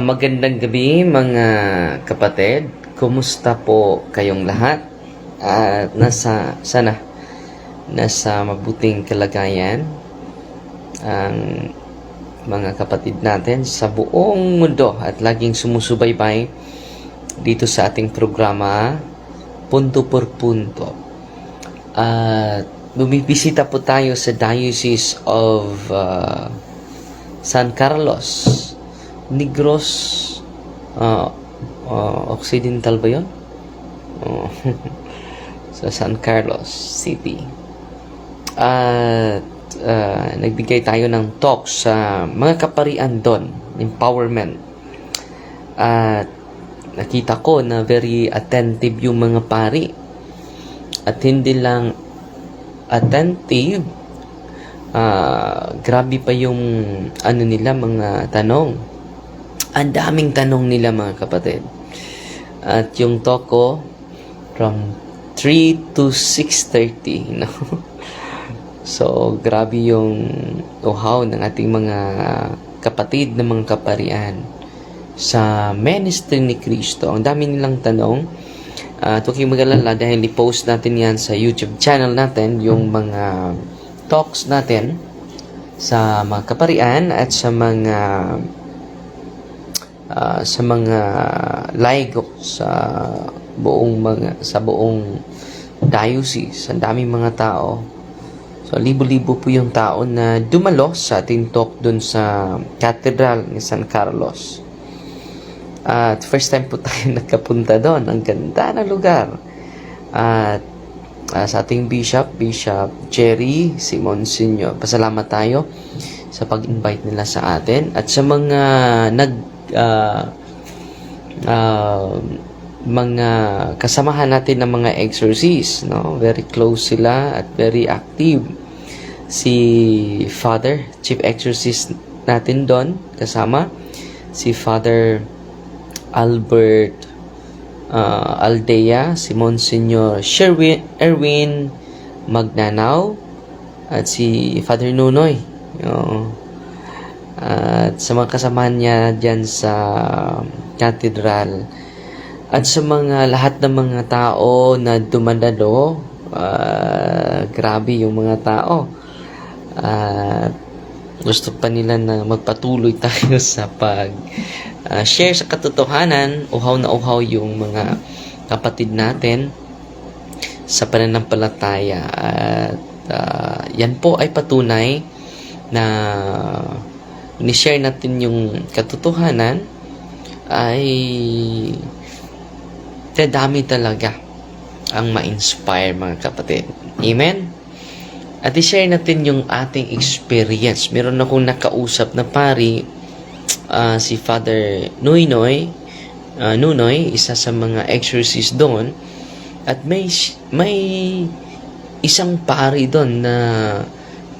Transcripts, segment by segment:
Magandang gabi mga kapatid. Kumusta po kayong lahat? At nasa sana nasa mabuting kalagayan ang mga kapatid natin sa buong mundo at laging sumusubaybay dito sa ating programa Punto por Punto. At bumibisita po tayo sa Diocese of ah, San Carlos, Negros ah, Occidental ba yun? Oh, sa San Carlos City. At ah, nagbigay tayo ng talk sa mga kaparian doon, empowerment. At nakita ko na very attentive yung mga pari. At hindi lang attentive, ah, grabe pa yung ano nila mga tanong. Ang daming tanong nila mga kapatid. At yung talk ko from 3 to 6.30, no? So, grabe yung uhaw ng ating mga kapatid na mga kaparian sa ministry ni Kristo. Ang dami nilang tanong. At huwag kayong mag-alala dahil i-post natin yan sa YouTube channel natin, yung mga talks natin sa mga kaparian at sa mga ah, sa mga laigo sa buong mga sa buong diocese. Ang daming mga tao. So, libo-libo po yung tao na dumalo sa ating talk dun sa Cathedral ni San Carlos. At first time po tayo nagkapunta doon. Ang ganda na lugar. At ah, sa ating bishop, Bishop Jerry Simon Senior. Pasalamat tayo sa pag-invite nila sa atin. At sa mga nag ah, ah, mga kasamahan natin ng mga exorcist, no? Very close sila at very active. Si Father, Chief Exorcist natin doon, kasama. Si Father Albert uh, Aldea, si Monsignor Sherwin, Erwin Magnanaw, at si Father Nunoy. No? At sa mga kasamahan niya dyan sa cathedral. At sa mga lahat ng mga tao na dumadalo, ah, grabe yung mga tao. At gusto pa nila na magpatuloy tayo sa pag ah, share sa katotohanan, uhaw na uhaw yung mga kapatid natin sa pananampalataya. At ah, yan po ay patunay na ni-share natin yung katotohanan ay dadami talaga ang ma-inspire mga kapatid. Amen? At i-share natin yung ating experience. Meron akong nakausap na pari, ah, si Father Nunoy, ah, Nunoy, isa sa mga exorcist doon. At may, may isang pari doon na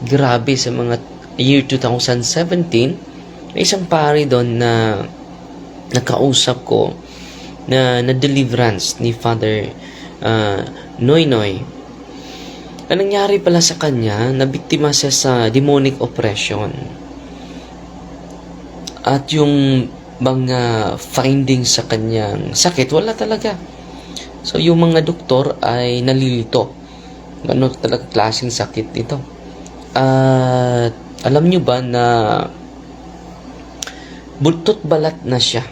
grabe sa mga year 2017. May isang pari doon na nakausap ko na na deliverance ni Father uh, Noy Noy. Ang nangyari pala sa kanya, nabiktima siya sa demonic oppression. At yung mga findings sa kanyang sakit, wala talaga. So, yung mga doktor ay nalilito. Ano talaga klaseng sakit ito. At alam nyo ba na butot balat na siya.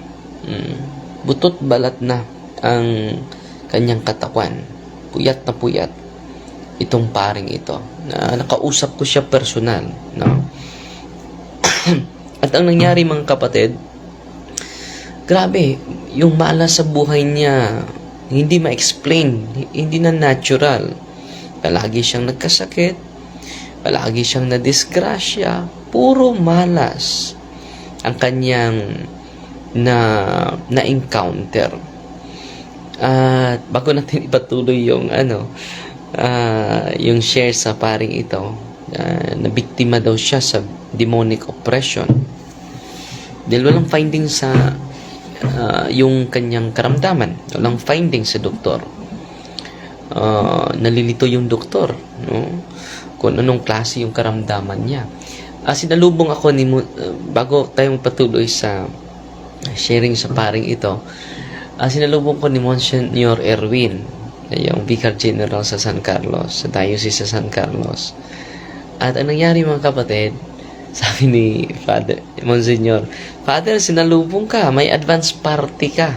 Mm. Butot balat na ang kanyang katawan. Puyat na puyat itong paring ito. Na nakausap ko siya personal, no? At ang nangyari mga kapatid, grabe, yung malas sa buhay niya, hindi ma-explain, hindi na natural. Palagi siyang nagkasakit, palagi siyang nadisgrasya, puro malas ang kanyang na na-encounter. At bago natin ipatuloy yung ano, ah, yung share sa paring ito, ah, na biktima daw siya sa demonic oppression. Dahil walang finding sa ah, yung kanyang karamdaman. Walang finding sa doktor. Ah, nalilito yung doktor, no? Kung anong klase yung karamdaman niya. Ah, sinalubong ako ni ah, bago tayong patuloy sa sharing sa paring ito, ah, sinalubong ko ni Monsignor Erwin, yung Vicar General sa San Carlos, sa Diocese sa San Carlos. At ang nangyari mga kapatid, sabi ni Father, Monsignor, Father, sinalubong ka, may advance party ka.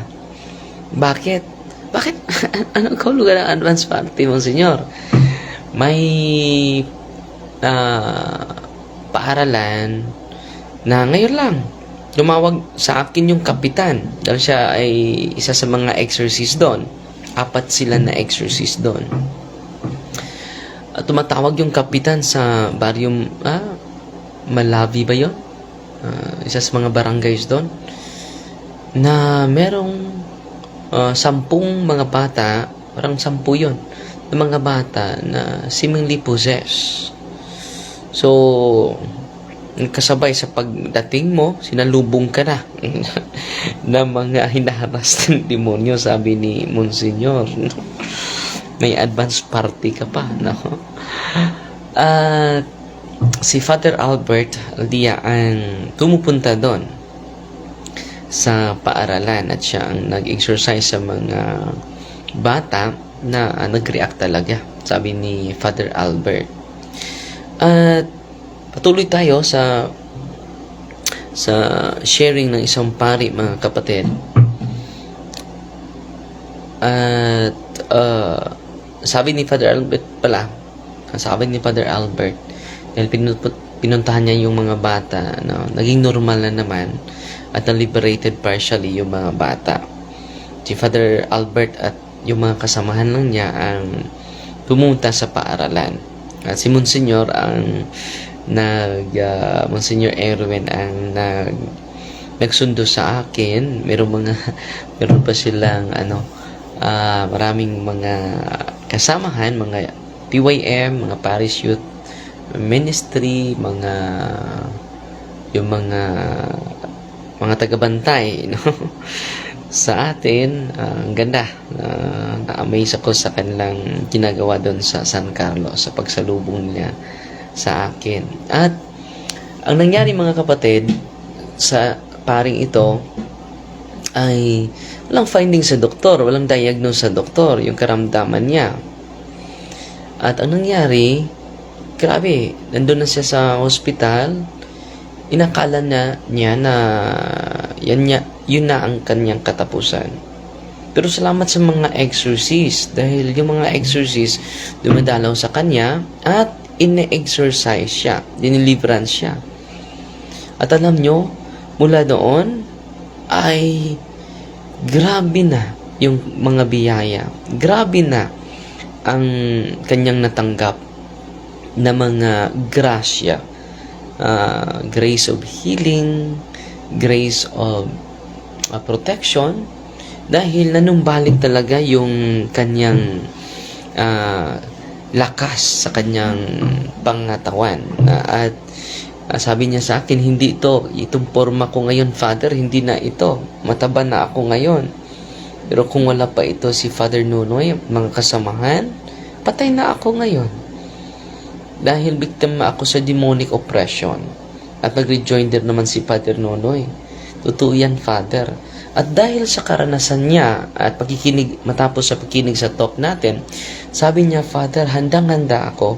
Bakit? Bakit? Anong kahulugan ng advance party, Monsignor? May ah, paaralan na ngayon lang tumawag sa akin yung kapitan dahil siya ay isa sa mga exorcist doon. Apat sila na exorcist doon. At tumatawag yung kapitan sa baryong ah, Malawi ba yun? Ah, isa sa mga barangays doon na merong ah, sampung mga bata, parang sampu yun, na mga bata na seemingly possessed. So, kasabay sa pagdating mo, sinalubong ka na na mga hinaharas ng demonyo, sabi ni Monsignor. May advance party ka pa, no? At si Father Albert Aldia ang tumupunta doon sa paaralan at siya ang nag-exercise sa mga bata na ah, nag-react talaga, sabi ni Father Albert. At patuloy tayo sa sa sharing ng isang pari mga kapatid. At uh, sabi ni Father Albert pala, sabi ni Father Albert, dahil pinuntahan niya yung mga bata, no, naging normal na naman at na-liberated partially yung mga bata. Si Father Albert at yung mga kasamahan lang niya ang pumunta sa paaralan. At si Monsignor ang nag uh, Monsignor Erwin ang nag nagsundo sa akin. Meron mga meron pa silang ano ah, maraming mga kasamahan, mga PYM, mga parish youth ministry, mga yung mga mga tagabantay no sa atin ah, ang ganda uh, na-amaze ako sa kanilang ginagawa doon sa San Carlos sa pagsalubong nila sa akin at ang nangyari mga kapatid sa paring ito ay walang finding sa doktor, walang diagnose sa doktor, yung karamdaman niya. At ang nangyari, grabe, nandun na siya sa hospital, inakala na niya na yan niya, yun na ang kanyang katapusan. Pero salamat sa mga exorcist dahil yung mga exorcist dumadalaw sa kanya at ine-exorcise siya, diniliverance siya. At alam nyo, mula doon ay grabe na yung mga biyaya. Grabe na ang kanyang natanggap na mga grasya. Ah, grace of healing, grace of ah, protection, dahil nanumbalik talaga yung kanyang ah, lakas sa kanyang pangatawan. Ah, at ah, sabi niya sa akin, hindi ito, itong forma ko ngayon, Father, hindi na ito. Mataba na ako ngayon. Pero kung wala pa ito si Father Nunoy, mga kasamahan, patay na ako ngayon. Dahil biktima ako sa demonic oppression. At nag-rejoinder naman si Father Nunoy. Totoo yan, Father. At dahil sa karanasan niya at pagkikinig, matapos sa pagkinig sa talk natin, sabi niya, Father, handang-handa ako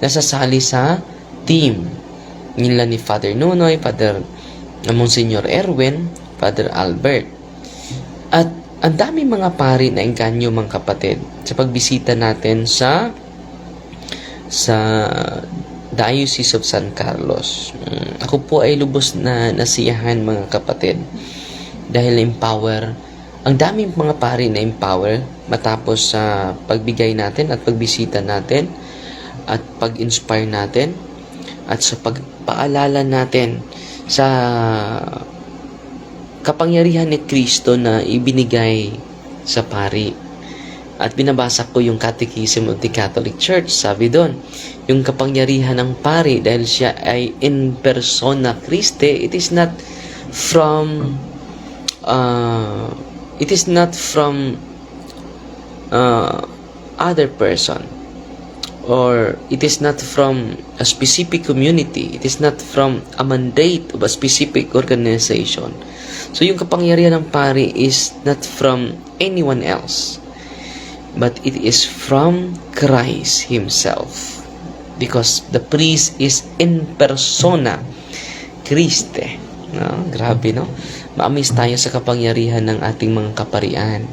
nasasali sa team nila ni Father Nunoy, Father Monsignor Erwin, Father Albert. At ang dami mga pari na engganyo mga kapatid sa pagbisita natin sa sa Diocese of San Carlos. Mm, Ako po ay lubos na nasiyahan mga kapatid dahil empower ang daming mga pari na empower matapos sa pagbigay natin at pagbisita natin at pag-inspire natin at sa pagpaalala natin sa kapangyarihan ni Kristo na ibinigay sa pari. At binabasa ko yung Catechism of the Catholic Church. Sabi doon, yung kapangyarihan ng pari dahil siya ay in persona Christi, it is not from uh, it is not from uh, other person. Or it is not from a specific community. It is not from a mandate of a specific organization. So yung kapangyarihan ng pari is not from anyone else, but it is from Christ Himself. Because the priest is in persona Christe. No? Grabe, no? Maamis tayo sa kapangyarihan ng ating mga kaparian.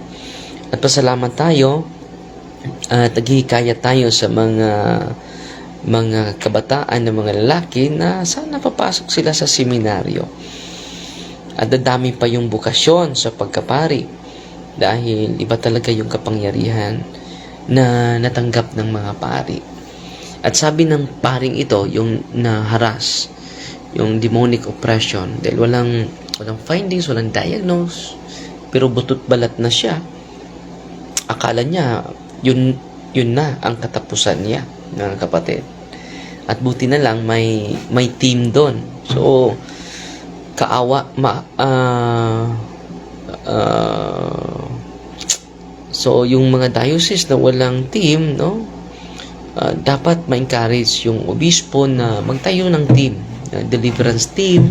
At pasalamat tayo at naghihikayat tayo sa mga mga kabataan ng mga lalaki na sana papasok sila sa seminaryo. At dadami pa yung bukasyon sa pagkapari dahil iba talaga yung kapangyarihan na natanggap ng mga pari. At sabi ng paring ito, yung naharas, yung demonic oppression, dahil walang, walang findings, walang diagnose, pero butot balat na siya, akala niya, yun, yun na ang katapusan niya, mga kapatid. At buti na lang, may, may team doon. So, kaawa, ma, ah, ah, so, yung mga diocese na walang team, no, ah, dapat ma-encourage yung obispo na magtayo ng team, ah, deliverance team,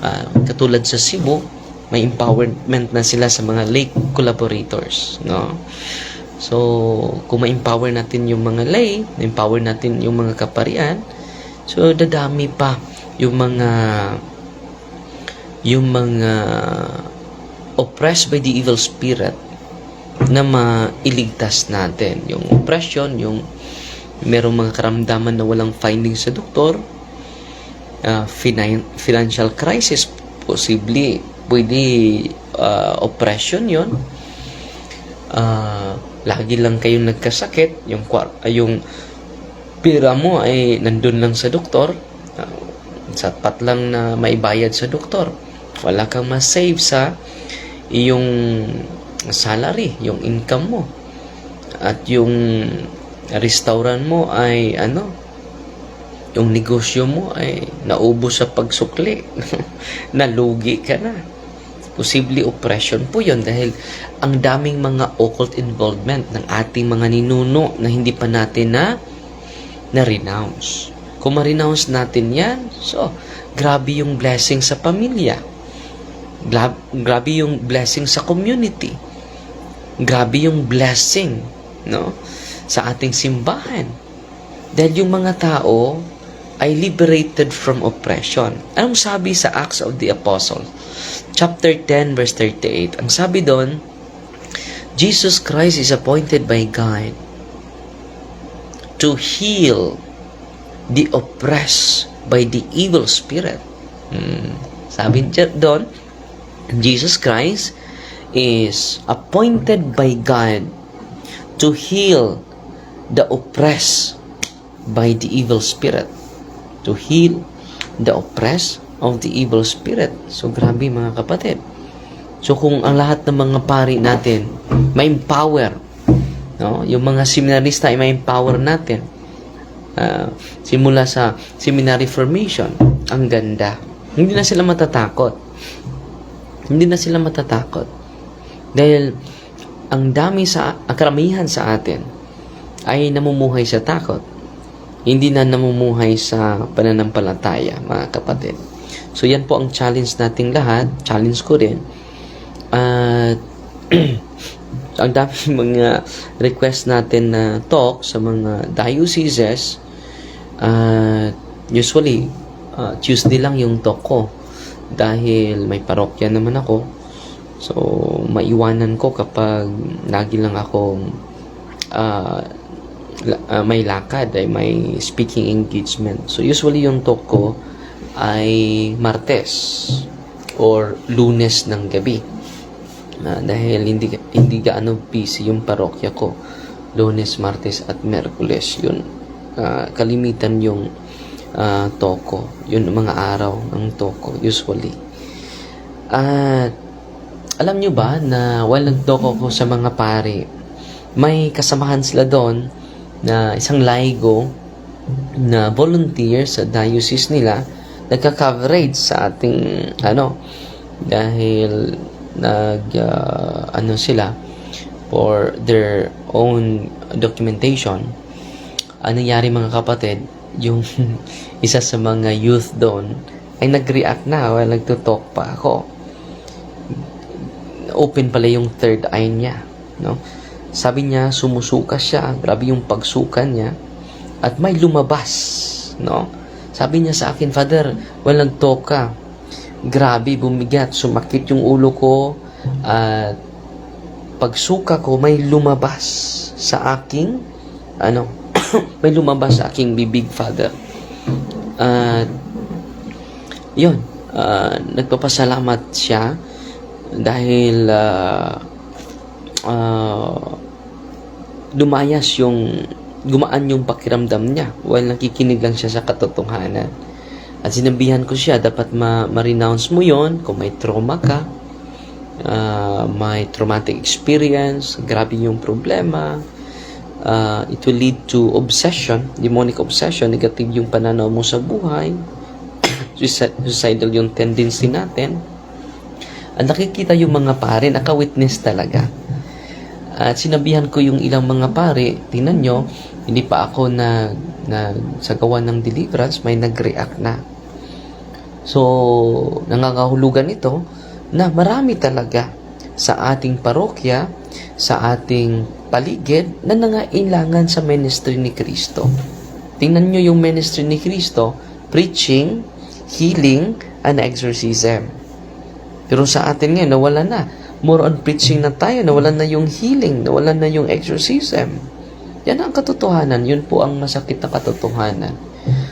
ah, katulad sa Cebu, may empowerment na sila sa mga lay collaborators, no? So, kung ma-empower natin yung mga lay, ma-empower natin yung mga kaparian, so dadami pa yung mga yung mga oppressed by the evil spirit na mailigtas natin. Yung oppression, yung merong mga karamdaman na walang findings sa doktor, uh, finan- financial crisis, possibly, pwede uh, oppression yon uh, lagi lang kayong nagkasakit, yung, yung pira mo ay nandun lang sa doktor, uh, sapat lang na maibayad sa doktor. Wala kang ma-save sa iyong salary, yung income mo. At yung restaurant mo ay ano, yung negosyo mo ay naubos sa pagsukli. Nalugi ka na. Posible oppression po yon dahil ang daming mga occult involvement ng ating mga ninuno na hindi pa natin na na-renounce. Kung ma-renounce natin yan, so, grabe yung blessing sa pamilya. Gra- grabe yung blessing sa community. Grabe yung blessing, no? Sa ating simbahan. Dahil yung mga tao ay liberated from oppression. Anong sabi sa Acts of the Apostles? Chapter 10, verse 38. Ang sabi doon, Jesus Christ is appointed by God to heal the oppressed by the evil spirit. Hmm. Sabi doon, Jesus Christ is appointed by God to heal the oppressed by the evil spirit. To heal the oppressed of the evil spirit. So, grabe mga kapatid. So, kung ang lahat ng mga pari natin may empower, no? yung mga seminarista ay may empower natin, Ah, simula sa seminary formation, ang ganda. Hindi na sila matatakot. Hindi na sila matatakot. Dahil ang dami sa, ang karamihan sa atin ay namumuhay sa takot. Hindi na namumuhay sa pananampalataya, mga kapatid. So yan po ang challenge nating lahat. Challenge ko rin. At ang dami mga request natin na talk sa mga dioceses at usually uh, Tuesday lang yung talk ko dahil may parokya naman ako. So maiwanan ko kapag lagi lang ako uh, uh, may lakad ay may speaking engagement. So usually yung talk ko ay Martes or Lunes ng gabi. Na dahil hindi hindi gaano busy yung parokya ko. Lunes, Martes at Merkules yun. Ah, kalimitan yung ah, toko. Yun mga araw ng toko usually. At alam nyo ba na while nagtoko ko sa mga pari may kasamahan sila doon na isang laigo na volunteer sa diocese nila nagka-coverage sa ating ano dahil nag uh, ano sila for their own documentation. Ano nangyari mga kapatid yung isa sa mga youth doon ay nag-react na while nagtutalk pa ako na-open pala yung third eye niya, no? Sabi niya, sumusuka siya, grabe yung pagsuka niya, at may lumabas, no? Sabi niya sa akin, Father, walang toka. Grabe, bumigat, sumakit yung ulo ko, at pagsuka ko, may lumabas sa aking, ano, may lumabas sa aking bibig, Father. At, yun, ah, nagpapasalamat siya dahil ah, ah, lumayas yung gumaan yung pakiramdam niya while nakikinig lang siya sa katotohanan. At sinabihan ko siya, dapat ma- ma-renounce mo yon kung may trauma ka, ah, may traumatic experience, grabe yung problema, ah, it will lead to obsession, demonic obsession, negative yung pananaw mo sa buhay, suicidal yung tendency natin. At nakikita yung mga pare, naka-witness talaga. At sinabihan ko yung ilang mga pare, tingnan nyo, hindi pa ako na, na sa gawa ng deliverance, may nag-react na. So, nangangahulugan ito na marami talaga sa ating parokya, sa ating paligid na nangailangan sa ministry ni Kristo. Tingnan nyo yung ministry ni Kristo, preaching, healing, and exorcism. Pero sa atin ngayon, nawala na. More on preaching na tayo, nawala na yung healing, nawala na yung exorcism. Yan ang katotohanan. Yun po ang masakit na katotohanan.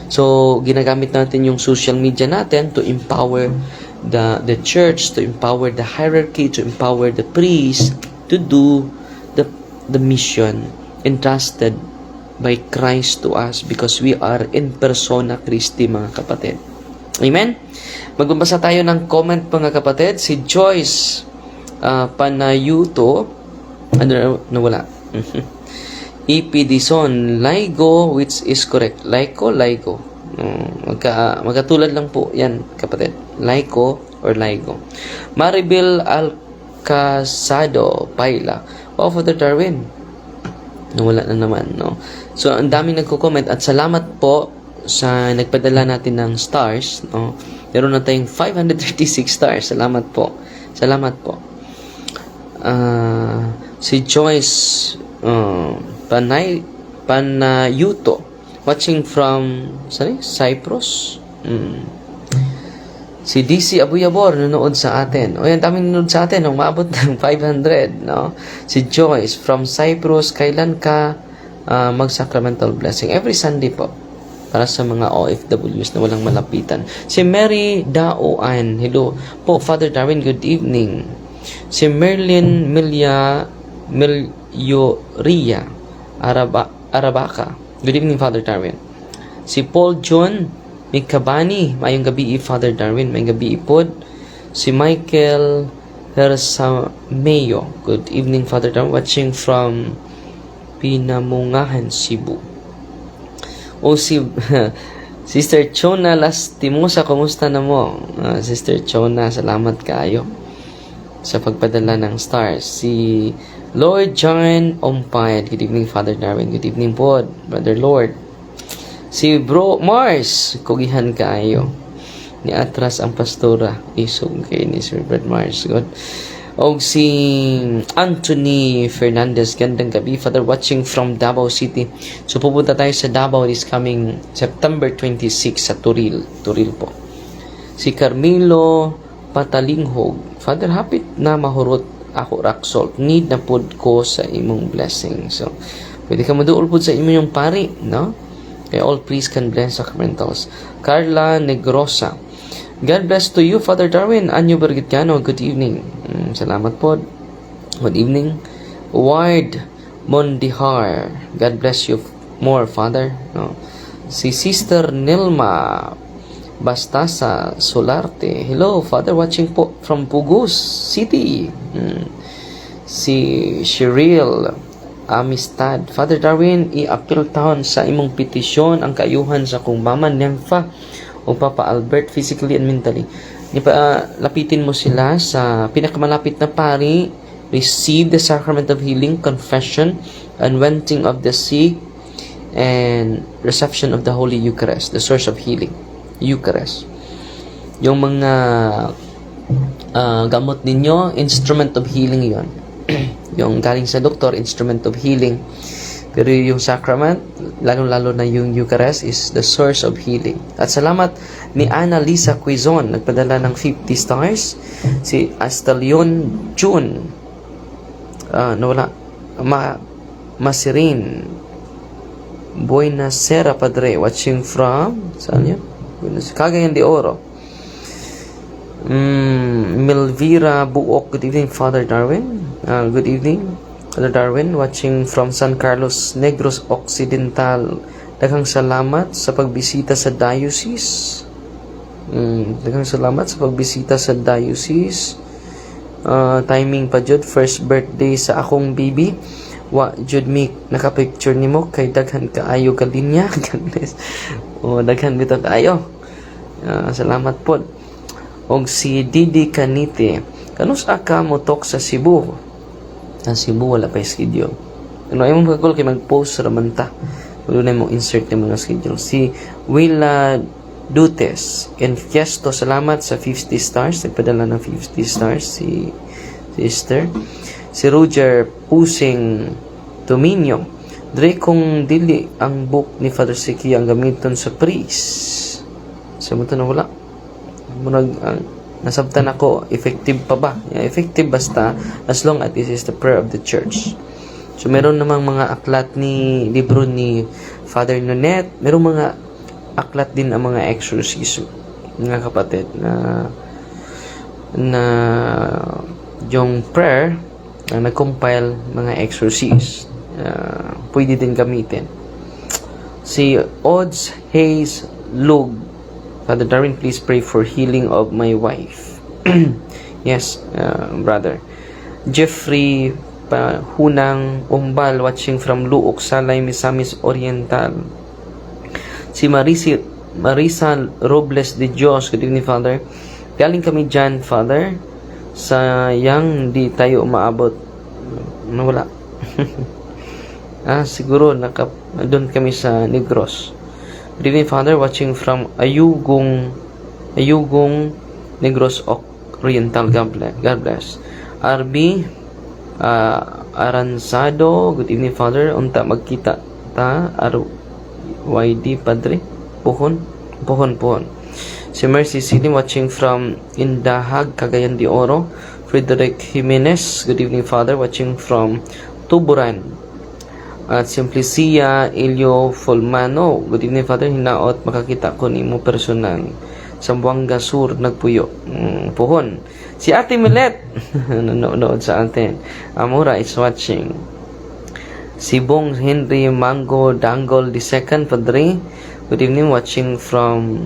So, ginagamit natin yung social media natin to empower the the church, to empower the hierarchy, to empower the priest to do the mission entrusted by Christ to us because we are in persona Christi mga kapatid. Amen? Magbabasa tayo ng comment mga kapatid. Si Joyce ah, Panayuto, ano na, nawala. EP Dison, Laigo, which is correct. Laiko, Laigo. Mm, magka, magkatulad lang po yan, kapatid. Laiko or Laigo. Maribel Alcasado, Paila. Wow, Father Darwin. Nawala na naman, no? So, ang daming nagko-comment at salamat po sa nagpadala natin ng stars, no? Meron na tayong 536 stars. Salamat po. Salamat po. Ah, si Joyce uh, Panay Panayuto watching from sorry, Cyprus. Mm. Si DC Abuyabor nanonood sa atin. O yan, daming nanonood sa atin. Umabot ng 500, no? Si Joyce from Cyprus. Kailan ka ah, mag-sacramental blessing? Every Sunday po. Para sa mga OFWs na walang malapitan. Si Mary Daoan. Hello. Po, Father Darwin, good evening. Si Merlin Milia Milyoria Araba, Arabaca. Good evening, Father Darwin. Si Paul John Mikabani. Mayong gabi, Father Darwin. Mayong gabi, pod. Si Michael Hersameo. Good evening, Father Darwin. Watching from Pinamungahan, Cebu. O si Sister Chona Lastimosa, kumusta na mo? Ah, Sister Chona, salamat kayo sa pagpadala ng stars. Si Lord John Ompayad. Good evening, Father Darwin. Good evening po, Brother Lord. Si Bro Mars. Kugihan kayo. Ni Atras ang pastora. Isog kay ni Sir Brad Mars. God. O si Anthony Fernandez. Gandang gabi. Father, watching from Davao City. So, pupunta tayo sa Davao this coming September 26 sa Turil. Turil po. Si Carmelo Patalinghog. Father, hapit na mahurot ako rock salt. Need na pod ko sa imong blessing. So, pwede ka maduol pod sa imo yung pari, no? Kaya all priests can bless sacramentals. Carla Negrosa. God bless to you, Father Darwin. Anyo Bergitiano, good evening. Mm, salamat po. Good evening. Ward Mondihar. God bless you more, Father. No. Si Sister Nilma Bastasa Solarte. Hello, Father, watching po from Pugus City. Mm. Si Cheryl Amistad. Father Darwin, i-appeal taon sa imong petisyon ang kaayuhan sa kung mama Nympha o Papa Albert physically and mentally. Di pa, ah, lapitin mo sila sa pinakamalapit na pari, receive the sacrament of healing, confession, anointing of the sick, and reception of the Holy Eucharist, the source of healing, Eucharist. Yung mga ah, gamot ninyo, instrument of healing yon yung galing sa doktor, instrument of healing. Pero yung sacrament, lalo-lalo na yung Eucharist, is the source of healing. At salamat ni Ana Lisa Quizon, nagpadala ng 50 stars. Si Astalion June, ah, nawala, Ma, Masirin, Buena Sera Padre, watching from, saan yun? Cagayan de Oro. Mm, Milvira Buok, good evening, Father Darwin. Uh, good evening, Father Darwin, watching from San Carlos Negros Occidental. Daghang salamat sa pagbisita sa diocese. Mm, daghang salamat sa pagbisita sa diocese. Uh, timing pa jud first birthday sa akong baby. Wa jud mi nakapicture nimo kay daghan kaayo ka linya. O daghan bitaw kaayo. Ah, salamat po. Og si Didi Canite. Kanus aka motok sa Cebu? Sa Cebu wala pa schedule. Ano ay mong kagol kay mag-post raman ta. Wala na mo insert ng mga schedule. Si Willa Dutes. Infiesto, salamat sa 50 stars. Nagpadala ng 50 stars si sister. Si Roger Pusing Dominio. Dre kung dili ang book ni Father Siki ang gamiton sa priest. Sa mo na wala. Murag ang nasabtan ako, effective pa ba? Yeah, effective basta as long as this is the prayer of the church. So meron namang mga aklat ni libro ni Father Nonet, meron mga aklat din ang mga exorcism mga kapatid na na yung prayer na nag-compile mga exorcist uh, pwede din gamitin si Odds Hayes Lug Father Darwin please pray for healing of my wife yes uh, brother Jeffrey Pahunang Umbal watching from Luok Salay Misamis Oriental si Marisi, Marisa Robles de Dios. Good evening, Father. Galing kami dyan, Father. Sayang di tayo umaabot. Nawala. ah, siguro naka, doon kami sa Negros. Good evening, Father. Watching from Ayugong Ayugong Negros Oriental. God bless. RB ah, Aranzado. Good evening, Father. Unta magkita ta. Aro, YD Padre Puhon Puhon Puhon si Mercy City watching from Indahag Cagayan de Oro Frederick Jimenez good evening father watching from Tuburan at Simplicia Ilio Fulmano good evening father hinaot makakita ko nimo personal Sambuanga Sur nagpuyo mm, Puhon si Ate Milet nanonood sa atin Amura is watching Si Bong Henry Mango Dangle II, Padre. Good evening, watching from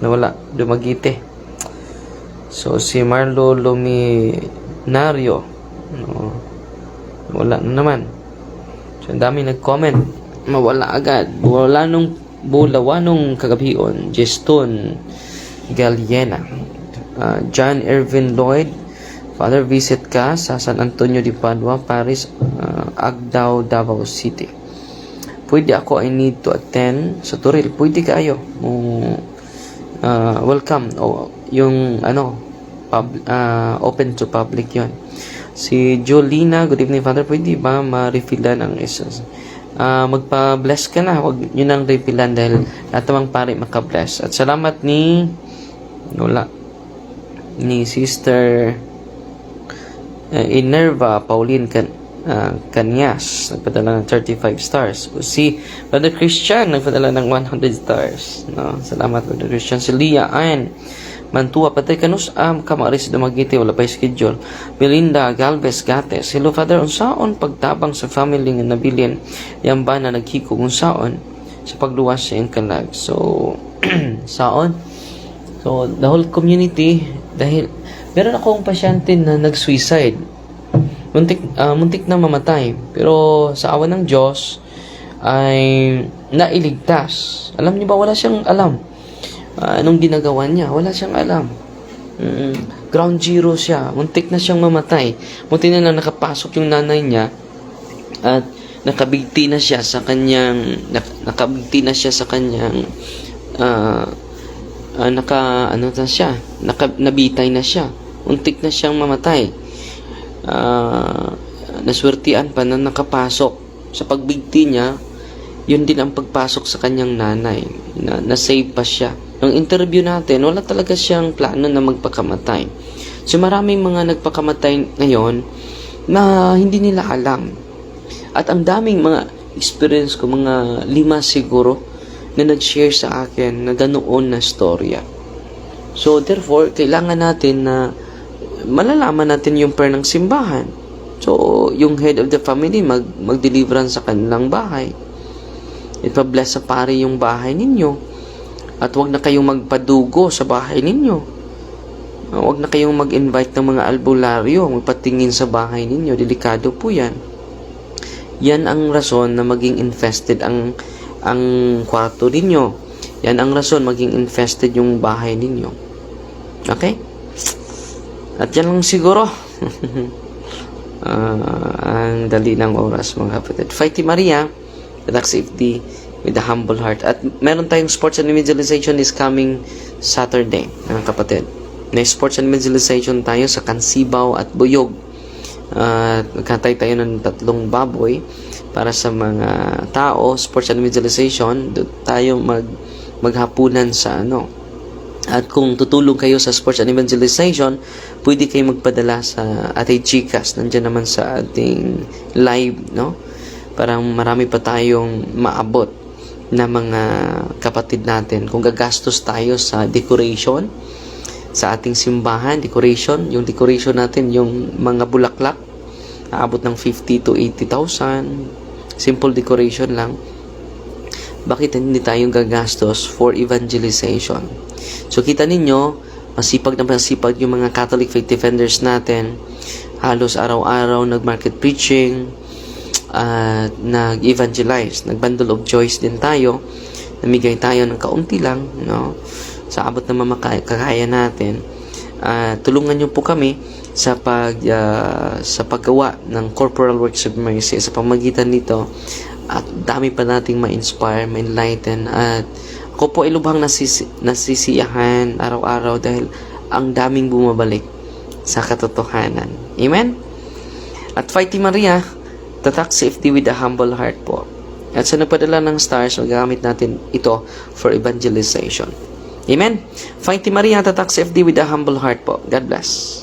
nawala, Dumagite. So, si Marlo Luminario. No, wala na naman. So, ang dami nag-comment. Mawala agad. Wala nung bulawa nung kagabion. Jeston Galiena. Uh, John Irvin Lloyd. Father, visit ka sa San Antonio de Padua, Paris, uh, Agdao, Davao City. Pwede ako, I need to attend sa Turil. Pwede kayo. Mo, uh, welcome. O, yung, ano, pub, uh, open to public yon Si Jolina, good evening, Father. Pwede ba ma-refillan ang isa? Uh, magpa-bless ka na. Huwag nyo nang refillan dahil lahat namang pare maka-bless. At salamat ni, wala, ni Sister uh, Inerva Pauline Can uh, Kanyas nagpadala ng 35 stars si Brother Christian nagpadala ng 100 stars no salamat Brother Christian si Leah Ann Mantua patay kanus am kamaris dumagiti wala pa schedule. Belinda Galvez Gates Hello Father unsaon pagtabang sa family nga nabilin? Yan ba na naghiko unsaon? Sa pagluwas sa kalag so saon? So the whole community dahil meron akong pasyente na nag-suicide. Muntik, ah, muntik na mamatay. Pero sa awa ng Diyos ay nailigtas. Alam niyo ba wala siyang alam Ah, anong ginagawa niya wala siyang alam Mm, ground zero siya muntik na siyang mamatay muntik na lang nakapasok yung nanay niya at nakabigti na siya sa kanyang nak, nakabigti na siya sa kanyang ah, ah, naka ano na siya naka, nabitay na siya Untik na siyang mamatay. Ah, naswertian pa na nakapasok. Sa pagbigti niya, yun din ang pagpasok sa kanyang nanay. Na, na-save pa siya. Nung interview natin, wala talaga siyang plano na magpakamatay. So maraming mga nagpakamatay ngayon na hindi nila alam. At ang daming mga experience ko, mga lima siguro, na nag-share sa akin na ganoon na storya. So therefore, kailangan natin na malalaman natin yung prayer ng simbahan. So, yung head of the family mag mag-deliverance sa kanilang bahay. Ipa-bless sa pare yung bahay ninyo. At wag na kayong magpadugo sa bahay ninyo. Uh, Huwag na kayong mag-invite ng mga albularyo, magpatingin sa bahay ninyo. Delikado po yan. Yan ang rason na maging infested ang ang kwarto ninyo. Yan ang rason maging infested yung bahay ninyo. Okay? At yan lang siguro. Ah, ang dali ng oras mga kapatid. Fighty Maria, attack safety with a humble heart. At meron tayong sports and evangelization is coming Saturday, mga kapatid. May sports and evangelization tayo sa Kansibaw at Buyog. At nagkatay tayo ng tatlong baboy para sa mga tao, sports and evangelization, tayo mag maghapunan sa ano, at kung tutulong kayo sa sports and evangelization, pwede kayo magpadala sa ating Gcash. Nandiyan naman sa ating live, no? Parang marami pa tayong maabot na mga kapatid natin. Kung gagastos tayo sa decoration, sa ating simbahan, decoration, yung decoration natin, yung mga bulaklak, aabot ng 50 to 80,000. Simple decoration lang. Bakit hindi tayong gagastos for evangelization? So kita ninyo, masipag na masipag yung mga Catholic faith defenders natin. Halos araw-araw nag-market preaching, at nag-evangelize, nag-bundle of joys din tayo. Namigay tayo ng kaunti lang, no? Sa abot na mamakaya natin. Ah, tulungan niyo po kami sa pag ah, sa paggawa ng corporal works of mercy sa pamagitan nito at dami pa nating ma-inspire, ma-enlighten at ako po ay lubhang nasisi, nasisiyahan araw-araw dahil ang daming bumabalik sa katotohanan. Amen? At Fighty Maria, tatak safety with a humble heart po. At sa nagpadala ng stars, magagamit natin ito for evangelization. Amen? Fighty Maria, tatak safety with a humble heart po. God bless.